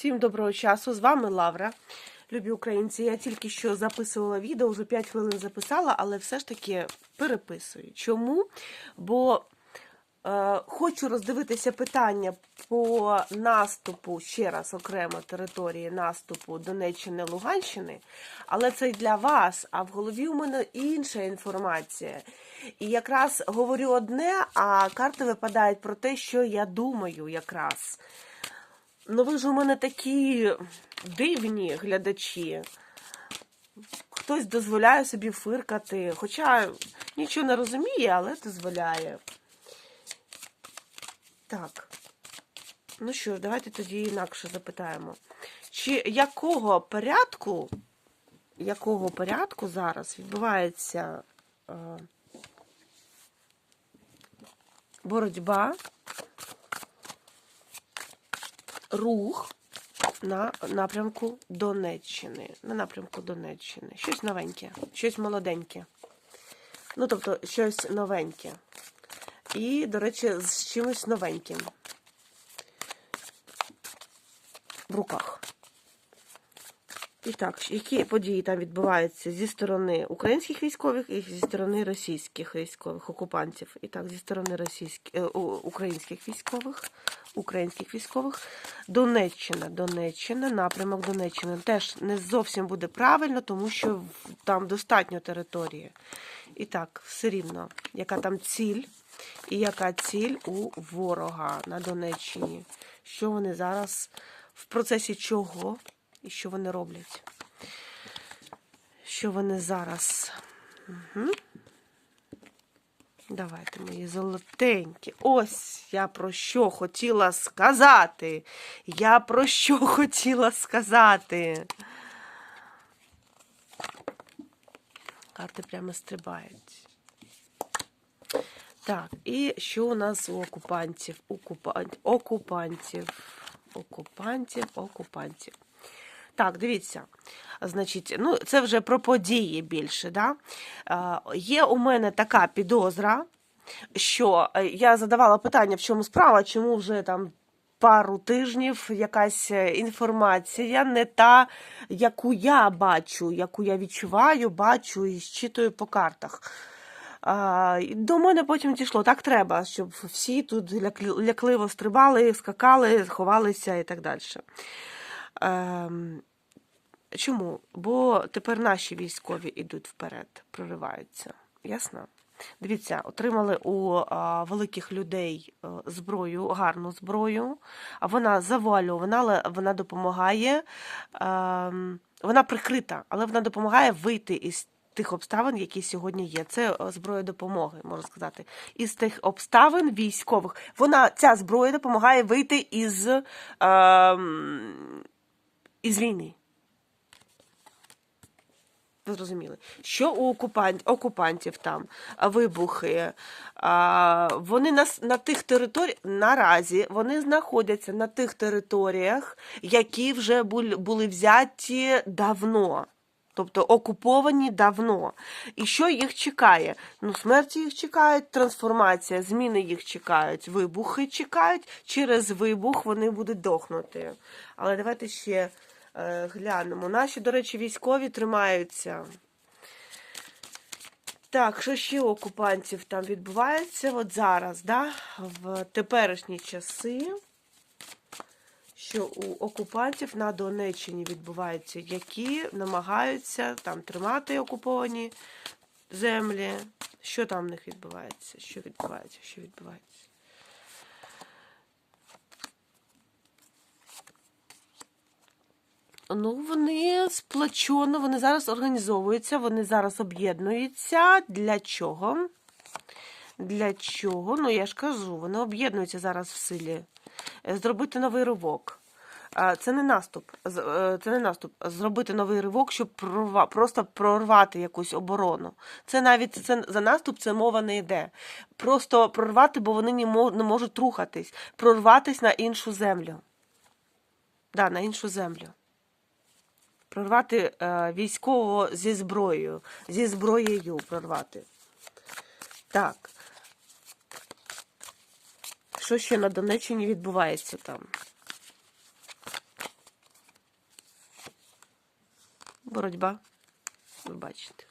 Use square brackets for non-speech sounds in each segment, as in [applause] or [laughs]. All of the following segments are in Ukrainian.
Всім доброго часу! З вами Лавра. Любі українці. Я тільки що записувала відео, вже 5 хвилин записала, але все ж таки переписую. Чому? Бо е, хочу роздивитися питання по наступу, ще раз окремо території наступу Донеччини Луганщини, але це й для вас, а в голові у мене інша інформація. І якраз говорю одне, а карти випадають про те, що я думаю якраз. Ну ви ж у мене такі дивні глядачі. Хтось дозволяє собі фиркати, хоча нічого не розуміє, але дозволяє. Так. Ну що давайте тоді інакше запитаємо. Чи якого порядку, якого порядку зараз відбувається е, боротьба рух на напрямку Донеччини. На напрямку Донеччини. Щось новеньке, щось молоденьке. Ну, тобто, щось новеньке. І, до речі, з чимось новеньким. В руках. І так, які події там відбуваються зі сторони українських військових і зі сторони російських військових окупантів. І так, зі сторони російських е, українських військових, українських військових, Донеччина, Донеччина, напрямок Донеччини теж не зовсім буде правильно, тому що там достатньо території. І так, все рівно, яка там ціль, і яка ціль у ворога на Донеччині. Що вони зараз в процесі чого? І що вони роблять? Що вони зараз? Угу. Давайте, мої золотенькі. Ось я про що хотіла сказати. Я про що [laughs] хотіла сказати. Карти прямо стрибають. Так, і що у нас у окупантів? Окупантів, окупантів, окупантів, окупантів. Так, дивіться. Значить, ну, це вже про події більше. Да? Е, Є у мене така підозра, що е, я задавала питання, в чому справа, чому вже там. Пару тижнів якась е, інформація, не та, яку я бачу, яку я відчуваю, бачу і щитую по картах. А, До мене потім дійшло, так треба, щоб всі тут лякливо стрибали, скакали, ховалися і так далі. Ем, Чому? Бо тепер наші військові йдуть вперед, прориваються. Ясно? Дивіться, отримали у великих людей а, зброю, гарну зброю, а вона завуальована, але вона допомагає, а, вона прикрита, але вона допомагає вийти із тих обставин, які сьогодні є. Це зброя допомоги, можна сказати. Із тих обставин військових. Вона, Ця зброя допомагає вийти із, а, із війни. Ви зрозуміли, що у окупант, окупантів там вибухи, а, вони на, на тих територіях наразі вони знаходяться на тих територіях, які вже були взяті давно. Тобто окуповані давно. І що їх чекає? Ну, смерті їх чекають, трансформація, зміни їх чекають, вибухи чекають. Через вибух вони будуть дохнути. Але давайте ще. Е, глянемо. Наші, до речі, військові тримаються. Так, що ще у окупантів там відбувається? От зараз, да, в теперішні часи, що у окупантів на Донеччині відбуваються, які намагаються там тримати окуповані землі. Що там в них відбувається? Що відбувається? Що відбувається? Ну, вони сплачено, вони зараз організовуються, вони зараз об'єднуються. Для чого? Для чого? Ну, я ж кажу, вони об'єднуються зараз в силі. Е, зробити новий ривок. Це не наступ. Е, це не наступ. Зробити новий ривок, щоб прорва, просто прорвати якусь оборону. Це навіть це за наступ це мова не йде. Просто прорвати, бо вони не можуть рухатись, прорватись на іншу землю. Да, на іншу землю прорвати е, військового зі зброєю, зі зброєю прорвати. Так. Що ще на Донеччині відбувається там? Боротьба, ви бачите.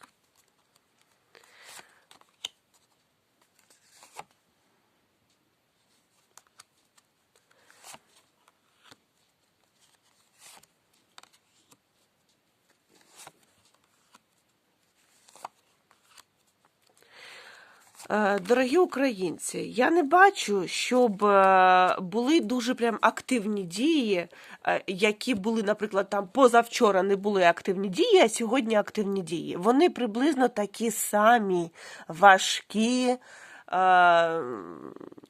Дорогі українці, я не бачу, щоб е, були дуже прям активні дії, е, які були, наприклад, там позавчора не були активні дії, а сьогодні активні дії. Вони приблизно такі самі важкі, е,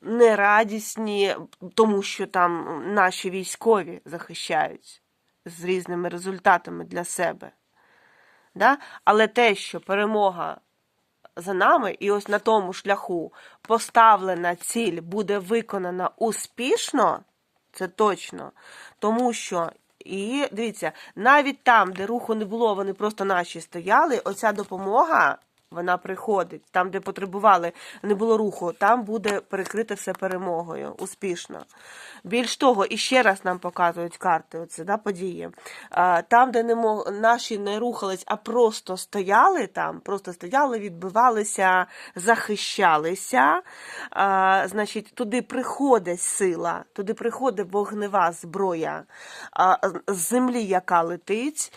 нерадісні, тому що там наші військові захищають з різними результатами для себе. Да? Але те, що перемога за нами, і ось на тому шляху поставлена ціль буде виконана успішно, це точно. Тому що, і дивіться, навіть там, де руху не було, вони просто наші стояли, оця допомога. Вона приходить там, де потребували, не було руху, там буде перекрите все перемогою успішно. Більш того, і ще раз нам показують карти оце, да, події. Там, де не мог, наші не рухались, а просто стояли там, просто стояли, відбивалися, захищалися. Значить, туди приходить сила, туди приходить вогнева зброя з землі, яка летить,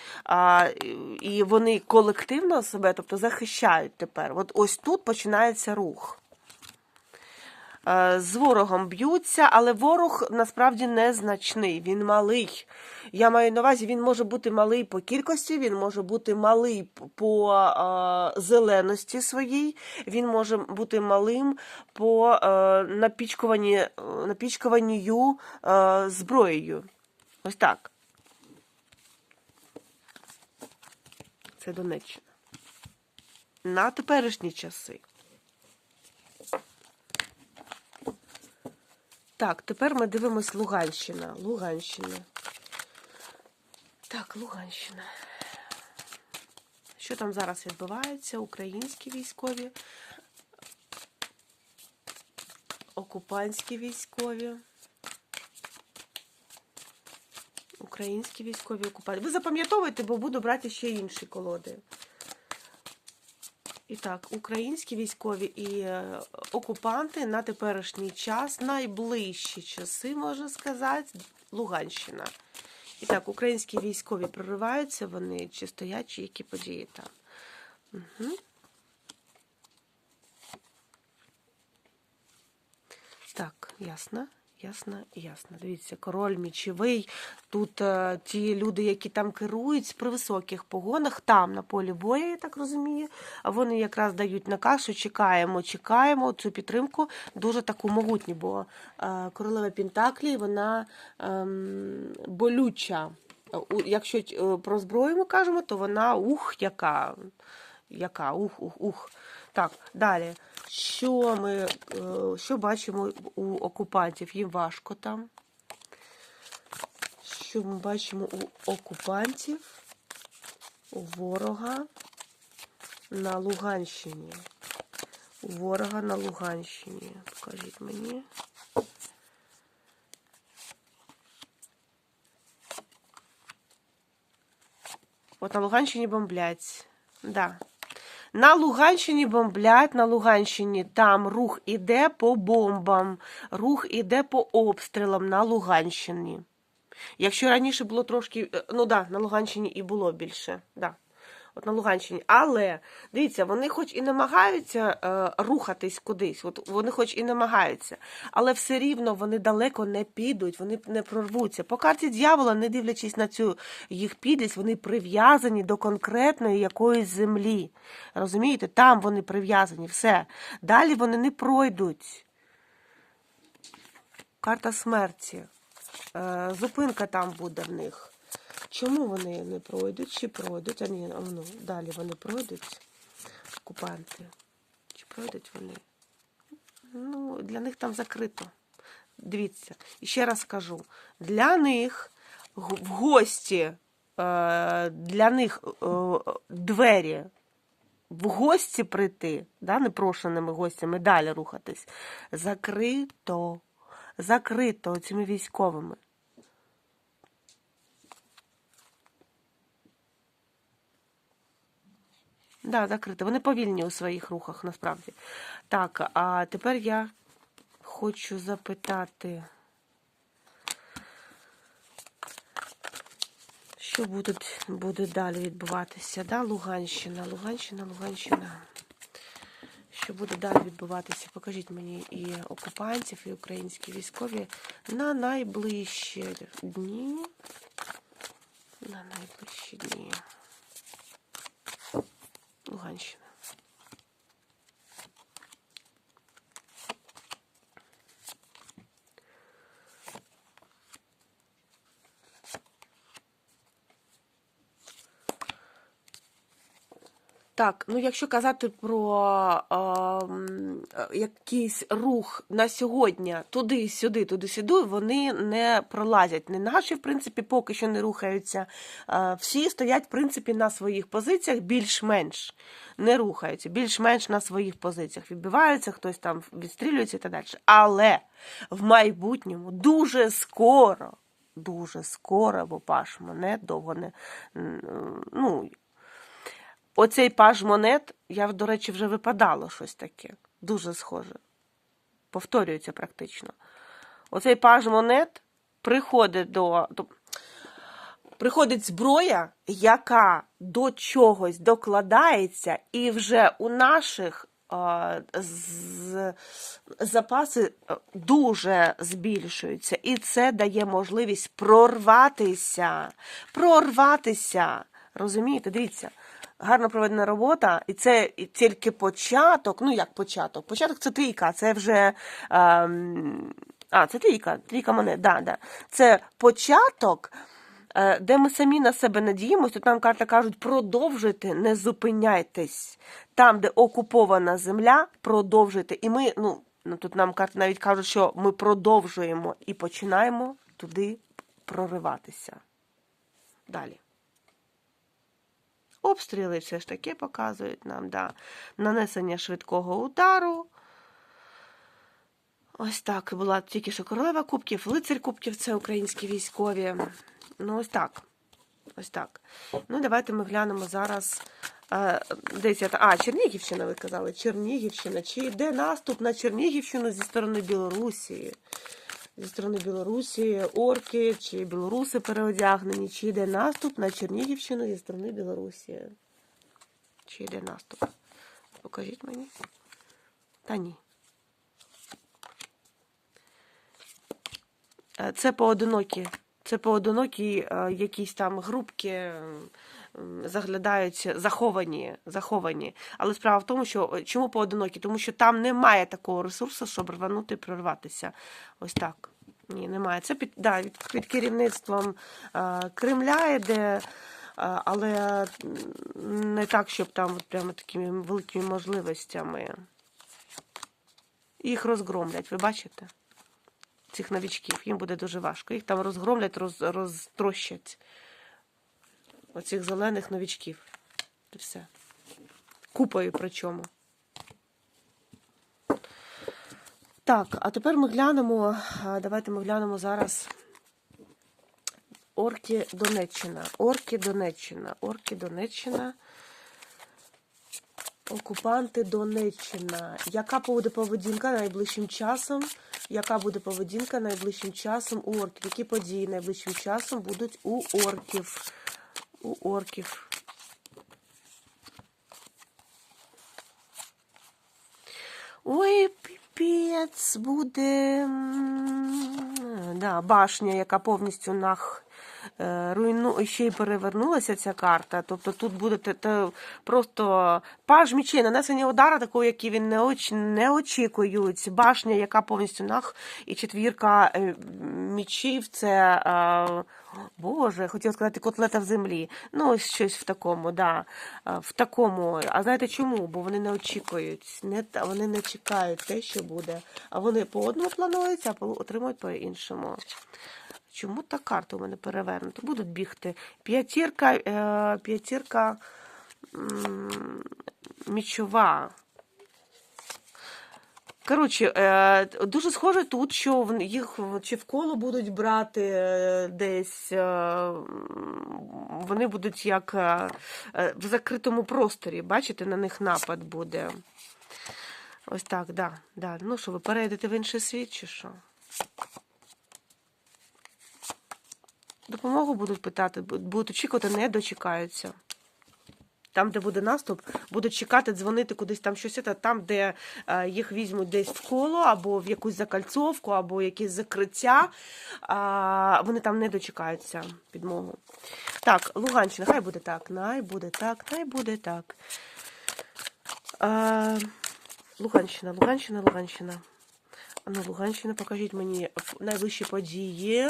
і вони колективно себе, тобто захищають тепер. От ось тут починається рух. Е, З ворогом б'ються, але ворог насправді незначний, він малий. Я маю на увазі, він може бути малий по кількості, він може бути малий по е, зеленості своїй, він може бути малим по е, е, напічкуванню е, зброєю. Ось так. Це Донеччина. На теперішні часи. Так, тепер ми дивимось Луганщина. Луганщина. Так, Луганщина. Що там зараз відбувається? Українські військові, окупантські військові. Українські військові окупанти. Ви запам'ятовуєте, бо буду брати ще інші колоди. І так, українські військові і е, окупанти на теперішній час, найближчі часи, можна сказати, Луганщина. І так, українські військові прориваються, вони чи стоять, чи які події там. Угу. Так, ясно. Ясно, ясно. Дивіться, король мічовий. Тут е, ті люди, які там керують при високих погонах, там на полі бою, я так розумію. А вони якраз дають наказ, що чекаємо, чекаємо цю підтримку дуже таку могутню, бо е, королева Пентаклі, вона е, болюча. Якщо про зброю ми кажемо, то вона ух, яка. Яка? Ух, ух, ух. Так, далі. Що ми е, що бачимо у окупантів? Їм важко там. Що ми бачимо у окупантів, у ворога на Луганщині? У ворога на Луганщині. Покажіть мені. От на Луганщині бомблять. Да. На Луганщині бомблять, на Луганщині там рух іде по бомбам, рух іде по обстрілам на Луганщині. Якщо раніше було трошки, ну да, на Луганщині і було більше. да. От на Луганщині. Але дивіться, вони хоч і намагаються е, рухатись кудись, от вони хоч і намагаються, але все рівно вони далеко не підуть, вони не прорвуться. По карті дьявола, не дивлячись на цю їх підлість, вони прив'язані до конкретної якоїсь землі. Розумієте? Там вони прив'язані, все. Далі вони не пройдуть. Карта смерті. Е, зупинка там буде в них. Чому вони не пройдуть? Чи пройдуть? А ні, ну, далі вони пройдуть, окупанти. Чи пройдуть вони? Ну, для них там закрито. Дивіться, і ще раз кажу: для них в гості, е, для них е, двері в гості прийти, да, непрошеними гостями далі рухатись, закрито, закрито цими військовими. Да, закрите. Вони повільні у своїх рухах, насправді. Так, а тепер я хочу запитати. Що буде, буде далі відбуватися? Да? Луганщина, Луганщина, Луганщина. Що буде далі відбуватися? Покажіть мені і окупантів, і українські військові на найближчі дні. На найближчі дні. Луганщина. Так, ну якщо казати про е, якийсь рух на сьогодні туди-сюди, туди-сюди, вони не пролазять. Не наші, в принципі, поки що не рухаються. Е, всі стоять, в принципі, на своїх позиціях більш-менш не рухаються, більш-менш на своїх позиціях. Відбиваються, хтось там відстрілюється і так далі. Але в майбутньому дуже скоро, дуже скоро, бо паш монет довго не. ну, Оцей паж монет, я, до речі, вже випадало щось таке. Дуже схоже. Повторюється практично. Оцей паж монет приходить до. приходить зброя, яка до чогось докладається, і вже у наших е, з, запаси дуже збільшуються. І це дає можливість прорватися. Прорватися. Розумієте, дивіться гарно проведена робота, і це тільки початок. Ну, як початок? Початок це трійка, це вже. Ем, а, це трійка, трійка монет, да, да. Це початок, е, де ми самі на себе надіємося. Тут нам карта кажуть, продовжуйте, не зупиняйтесь. Там, де окупована земля, продовжуйте. І ми, ну, ну тут нам карти навіть кажуть, що ми продовжуємо і починаємо туди прориватися. Далі. Обстріли все ж таки показують нам да, нанесення швидкого удару. Ось так була тільки що королева кубків, лицар кубків це українські військові. Ну, ось так. Ось так. Ну, давайте ми глянемо зараз. е, Десь. А, Чернігівщина, ви казали, Чернігівщина. Чи йде наступ на Чернігівщину зі сторони Білорусі? Зі сторони Білорусі, орки чи білоруси переодягнені, чи йде наступ на Чернігівщину зі сторони Білорусі? Чи йде наступ? Покажіть мені. Та ні. Е, Це поодинокі. Це поодинокі е, якісь там групки м, заглядаються, заховані, заховані. Але справа в тому, що е, чому поодинокі? Тому що там немає такого ресурсу, щоб рванути і прорватися. Ось так. Ні, немає. Це під, да, під керівництвом е, Кремля йде, е, але не так, щоб там от прямо такими великими можливостями. Їх розгромлять, ви бачите? Цих новічків. Їм буде дуже важко. Їх там розгромлять, роз, розтрощать. Оцих зелених новічків. І все. Купою причому. Так, а тепер ми глянемо. Давайте ми глянемо зараз. Орки Донеччина. Орки Донеччина. Орки Донеччина. Окупанти Донеччина. Яка буде поведінка найближчим часом? Яка буде поведінка найближчим часом у орків? Які події найближчим часом будуть у орків? У орків. Ой, піпець буде. Да, башня, яка повністю нах. е, Руйну ще й перевернулася ця карта. Тобто тут буде те- просто паж мічей, нанесення удара, такого, який він не, оч... не очікують. Башня, яка повністю нах, і четвірка е, мічів це. Е, Боже, хотіла сказати котлета в землі. Ну, ось щось в такому, да. В такому. А знаєте чому? Бо вони не очікують, не, вони не чекають те, що буде. А вони по одному планують, а отримують по іншому. Чому та карта у мене перевернута? Будуть бігти. П'ятірка, е, п'ятірка мічова. Коротше, е, дуже схоже тут, що їх чи в коло будуть брати е, десь, е, вони будуть як в закритому просторі. Бачите, на них напад буде. Ось так, да, да. Ну що, ви перейдете в інший світ, чи що? Допомогу будуть питати, будуть очікувати, не дочекаються. Там, де буде наступ, будуть чекати, дзвонити кудись там щось, там, де е, їх візьмуть десь в коло, або в якусь закальцовку, або якесь закриття. Вони там не дочекаються підмогу. Так, Луганщина, хай буде так, най буде так, най буде так. Луганщина, Луганщина, Луганщина. Ну, Луганщина, покажіть мені найближчі події.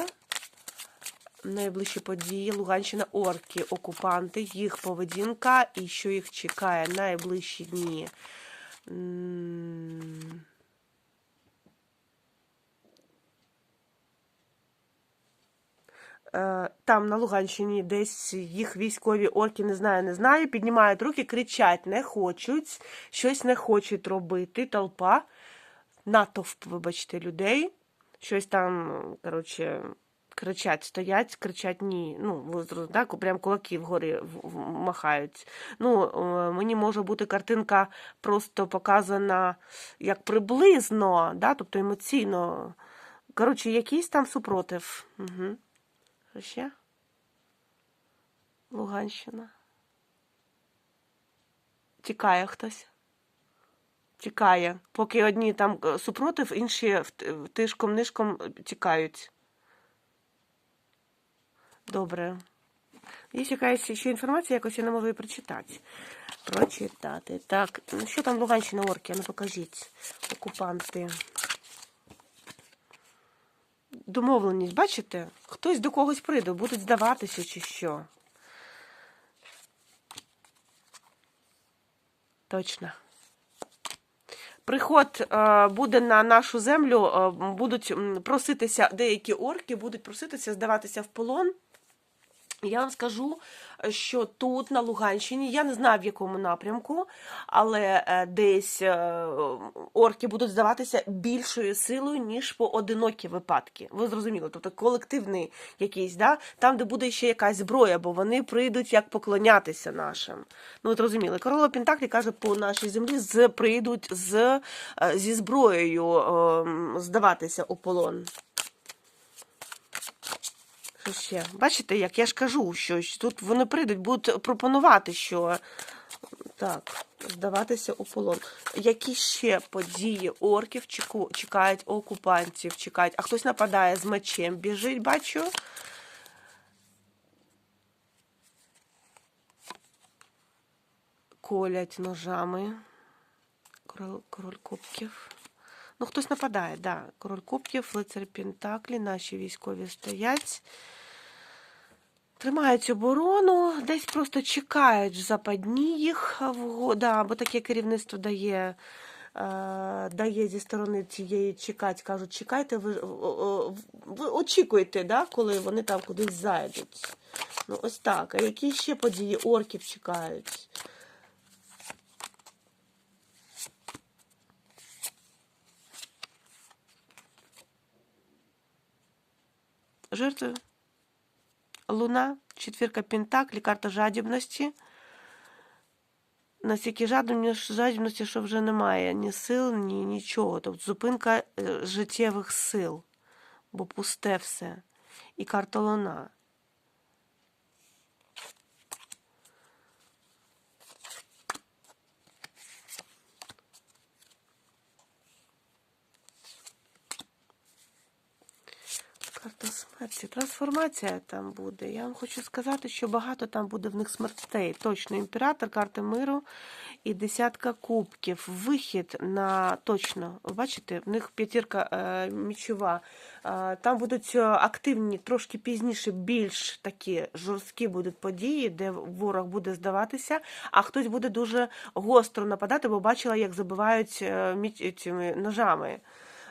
Найближчі події Луганщина орки, окупанти, їх поведінка і що їх чекає найближчі дні. Е, Там на Луганщині десь їх військові орки, не знаю, не знаю, піднімають руки, кричать, не хочуть, щось не хочуть робити. Толпа, натовп, вибачте, людей, щось там, коротше, кричать, стоять, кричать ні. Ну, так, прям кулаки вгорі махають. Ну, е, мені може бути картинка просто показана як приблизно, да, тобто емоційно. Коротше, якийсь там супротив. Угу. Що ще? Луганщина. Тікає хтось. Тікає. Поки одні там е, супротив, інші тишком-нишком е, тікають. Добре. Є якась ще інформація, якось я не можу її прочитати. Прочитати. Так, що там Луганщина орки? Ну покажіть. Окупанти. Домовленість, бачите? Хтось до когось прийде, будуть здаватися чи що. Точно. Приход е, буде на нашу землю, е, будуть проситися, деякі орки будуть проситися здаватися в полон. Я вам скажу, що тут, на Луганщині, я не знаю в якому напрямку, але е, десь е, орки будуть здаватися більшою силою, ніж поодинокі випадки. Ви зрозуміли, тобто колективний якийсь, да? там, де буде ще якась зброя, бо вони прийдуть як поклонятися нашим. Ну, от розуміли, Королева Пентаклі каже, по нашій землі з, прийдуть з, е, зі зброєю е, здаватися у полон. Що ще? Бачите, як я ж кажу, що тут вони прийдуть, будуть пропонувати, що так, здаватися у полон. Які ще події орків чекають окупантів? Чекають, а хтось нападає з мечем, біжить, бачу. Колять ножами. Король, король кубків. Ну, хтось нападає, да. Король кубків, лицар Пентаклі, наші військові стоять. Тримають оборону, десь просто чекають в западні їх, да, бо таке керівництво дає, е, дає зі сторони цієї чекати, кажуть, чекайте, ви, ви очікуєте, да, коли вони там кудись зайдуть. Ну, ось так. А які ще події орків чекають? Жертви Луна, четверка Пентакли, карта жадібності. Настільки жадібності, що вже немає ні сил, ні нічого. Тобто зупинка е, життєвих сил, бо пусте все. І карта Луна. Карта смерті. Трансформація там буде. Я вам хочу сказати, що багато там буде в них смертей. Точно імператор, карта миру і десятка кубків. Вихід на точно. Бачите, в них п'ятірка е, мічова. Е, там будуть е, активні, трошки пізніше, більш такі жорсткі будуть події, де ворог буде здаватися, а хтось буде дуже гостро нападати, бо бачила, як забивають е, міч- цими ножами.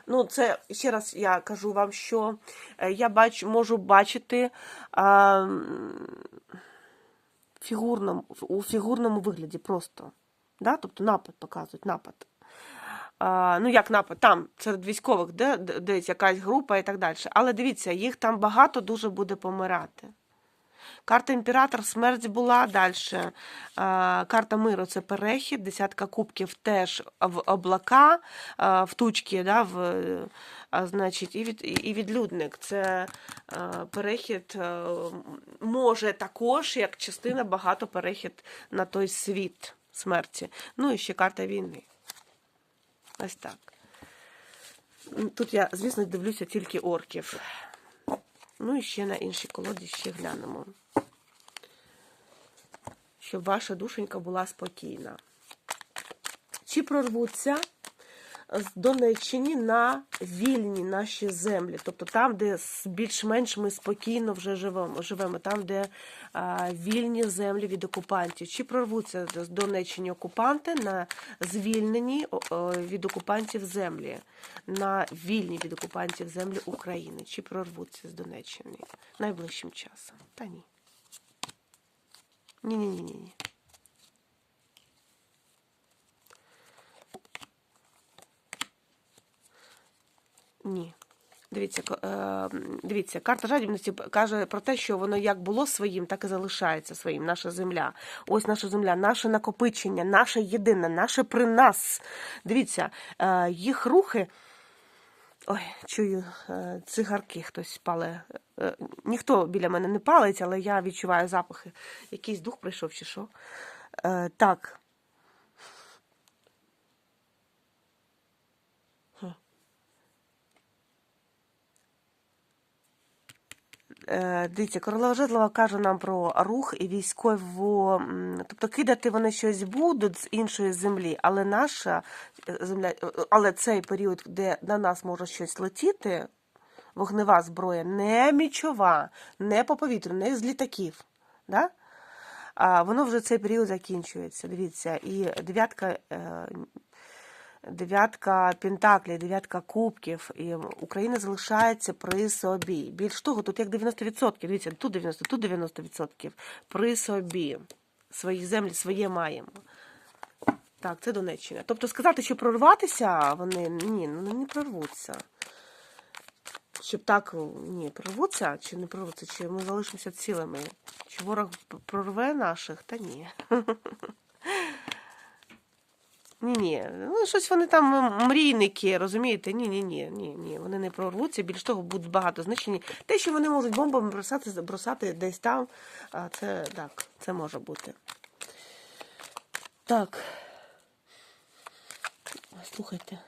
Ну, це ще раз я кажу вам, що е, я бачу, можу бачити а, м, у фігурному вигляді просто. Да? Тобто напад показують, напад. а, ну як напад, там серед військових, де десь якась група і так далі. Але дивіться, їх там багато дуже буде помирати. Карта імператор, смерть була далі. Карта миру це перехід, десятка кубків теж в облака, в тучки, да, в, значить, і, від, і відлюдник. Це перехід може також, як частина, багато перехід на той світ смерті. Ну і ще карта війни. Ось так. Тут я, звісно, дивлюся тільки орків. Ну і ще на інші колоді ще глянемо. Щоб ваша душенька була спокійна. Чи прорвуться Донеччині на вільні наші землі, тобто там, де більш-менш ми спокійно вже живемо, живемо там, де а, вільні землі від окупантів. Чи прорвуться з Донеччині окупанти на звільнені від окупантів землі, на вільні від окупантів землі України? Чи прорвуться з Донеччини найближчим часом? Та ні. Ні, ні, ні. Дивіться, е, дивіться, карта жадібності каже про те, що воно як було своїм, так і залишається своїм. Наша земля. Ось наша земля, наше накопичення, наше єдине, наше при нас. Дивіться, е, їх рухи. Ой, чую, е, цигарки хтось пале. Ніхто біля мене не палить, але я відчуваю запахи. Якийсь дух прийшов чи що. Так. Дивіться, королева Жезлова каже нам про рух і військову, тобто кидати вони щось будуть з іншої землі, але наша е, земля, е, але цей період, де на нас може щось летіти, вогнева зброя, не мічова, не по повітрю, не з літаків. Да? А воно вже цей період закінчується. Дивіться, і дев'ятка. Дев'ятка пентаклів, дев'ятка кубків, і Україна залишається при собі. Більш того, тут як 90%, дивіться, тут 90%, тут 90% при собі. Свої землі, своє маємо. Так, це Донеччина. Тобто сказати, що прорватися вони ні, ну не прорвуться. Щоб так, ні, прорвуться чи не прорвуться, чи ми залишимося цілими. Чи ворог прорве наших? Та ні. [laughs] Ні, ні, ну щось вони там мрійники, розумієте? Ні, ні, ні, ні, ні. Вони не прорвуться. Більш того, будуть багато знищені. Те, що вони можуть бомбами бросати, бросати десь там, це так, це може бути. Так. Слухайте.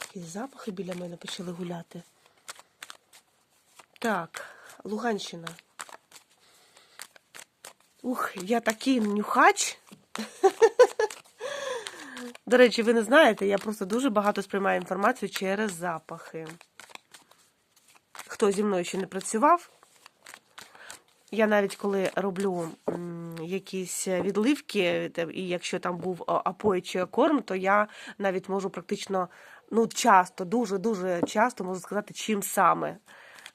Якісь запахи біля мене почали гуляти. Так, Луганщина. Ух, я такий нюхач. До речі, ви не знаєте, я просто дуже багато сприймаю інформацію через запахи. Хто зі мною ще не працював, я навіть коли роблю якісь відливки, і якщо там був апой чи корм, то я навіть можу практично, ну, часто, дуже-дуже часто можу сказати, чим саме.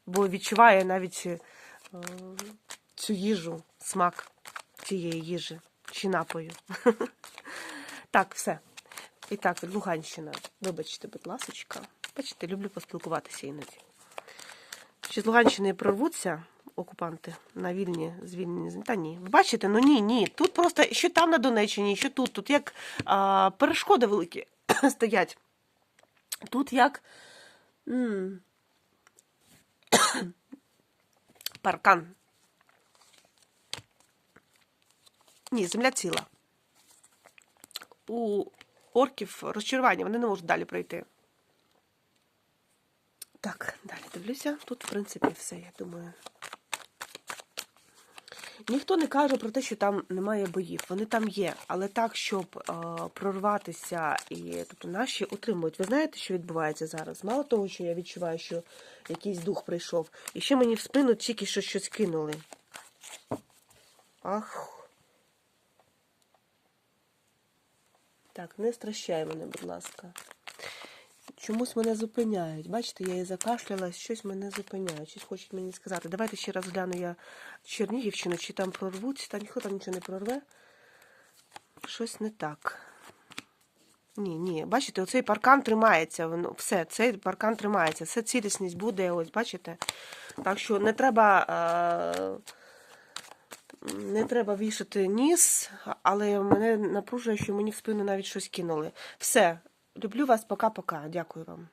Бо відчуваю навіть е, цю їжу, смак цієї їжі чи напою. [laughs] Так, все. І так, Луганщина. Вибачте, будь ласочка. Бачите, люблю поспілкуватися іноді. Чи з Луганщини прорвуться окупанти на вільні, звільнені? Та ні. Бачите, ну ні, ні. Тут просто що там на Донеччині, що тут. Тут як а, перешкоди великі [coughs] стоять. Тут як м, [coughs] паркан. Ні, земля ціла. У орків розчарування, вони не можуть далі пройти. Так, далі дивлюся. Тут, в принципі, все, я думаю. Ніхто не каже про те, що там немає боїв. Вони там є, але так, щоб е, прорватися і тобто наші утримують. Ви знаєте, що відбувається зараз? Мало того, що я відчуваю, що якийсь дух прийшов, і ще мені в спину тільки що щось кинули. Ах. Так, не стращай мене, будь ласка. Чомусь мене зупиняють. Бачите, я і закашлялась, щось мене зупиняють, щось хочуть мені сказати. Давайте ще раз гляну я Чернігівщину, чи там прорвуть, та ніхто там нічого не прорве. Щось не так. Ні, ні, бачите, оцей паркан тримається. Воно, все, цей паркан тримається. Все цілісність буде, ось, бачите? Так що не треба. Е- не треба вішати ніс, але мене напружує, що мені в спину навіть щось кинули. Все, люблю вас, пока-пока. Дякую вам.